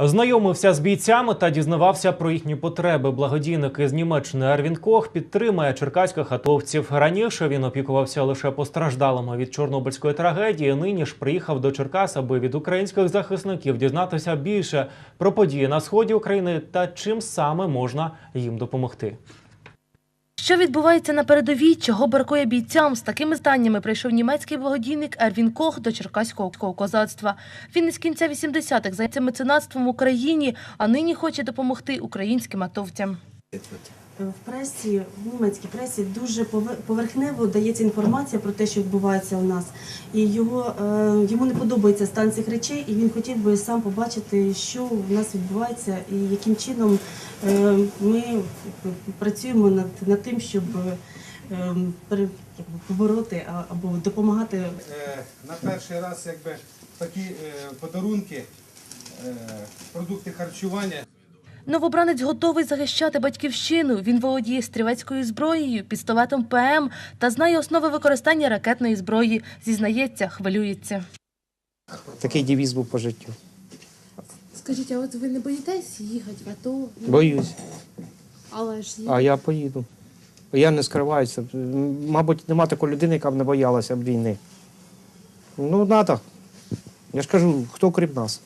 Знайомився з бійцями та дізнавався про їхні потреби. Благодійник із Німеччини Ервін Кох підтримує черкаських атовців. Раніше він опікувався лише постраждалими від чорнобильської трагедії. Нині ж приїхав до Черкас, аби від українських захисників дізнатися більше про події на сході України та чим саме можна їм допомогти. Що відбувається на передовій, чого бракує бійцям? З такими зданнями прийшов німецький благодійник Ервін Кох до черкаського козацтва. Він із кінця 80-х займається меценатством в Україні, а нині хоче допомогти українським атовцям. В пресі, в німецькій пресі дуже поверхнево дається інформація про те, що відбувається у нас. І його, е, йому не подобається стан цих речей, і він хотів би сам побачити, що у нас відбувається і яким чином е, ми працюємо над, над тим, щоб е, якби, побороти або допомагати Е, на перший раз якби такі е, подарунки, е, продукти харчування. Новобранець готовий захищати батьківщину. Він володіє стрілецькою зброєю, пістолетом ПМ та знає основи використання ракетної зброї. Зізнається, хвилюється. Такий девіз був по життю. Скажіть, а от ви не боїтесь їхати в АТО? Боюсь, Але ж є. а я поїду. Я не скриваюся. Мабуть, нема такої людини, яка б не боялася б війни. Ну, треба. Я ж кажу, хто крім нас.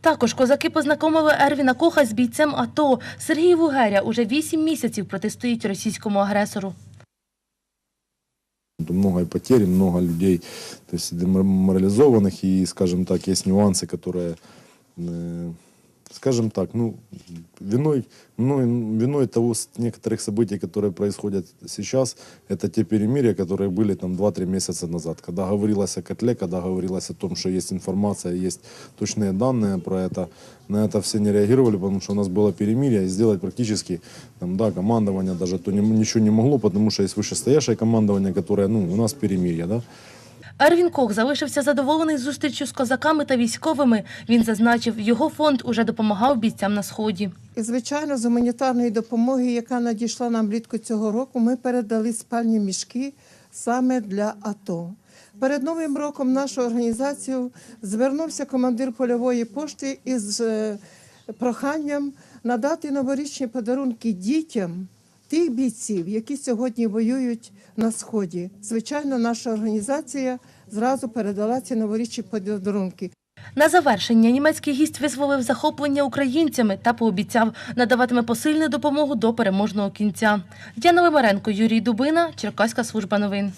Також козаки познайомили Ервіна Коха з бійцем АТО. Сергій Вугеря уже вісім місяців протистоїть російському агресору. Много и потерь, много людей, то есть деморализованных, и, скажем так, есть нюансы, которые, э, скажем так, ну, виной, виной, виной того, с- некоторых событий, которые происходят сейчас, это те перемирия, которые были там 2-3 месяца назад, когда говорилось о котле, когда говорилось о том, что есть информация, есть точные данные про это, на это все не реагировали, потому что у нас было перемирие, и сделать практически, там, да, командование даже то не- ничего не могло, потому что есть вышестоящее командование, которое, ну, у нас перемирие, да, Ервін Кох залишився задоволений зустрічю з козаками та військовими. Він зазначив, його фонд уже допомагав бійцям на сході. І, звичайно, з гуманітарної допомоги, яка надійшла нам влітку цього року, ми передали спальні мішки саме для АТО. Перед новим роком нашу організацію звернувся командир польової пошти із е, проханням надати новорічні подарунки дітям тих бійців, які сьогодні воюють на сході. Звичайно, наша організація зразу передала ці новорічні подарунки. На завершення німецький гість визволив захоплення українцями та пообіцяв надаватиме посильну допомогу до переможного кінця. Діана Вимаренко, Юрій Дубина, Черкаська служба новин.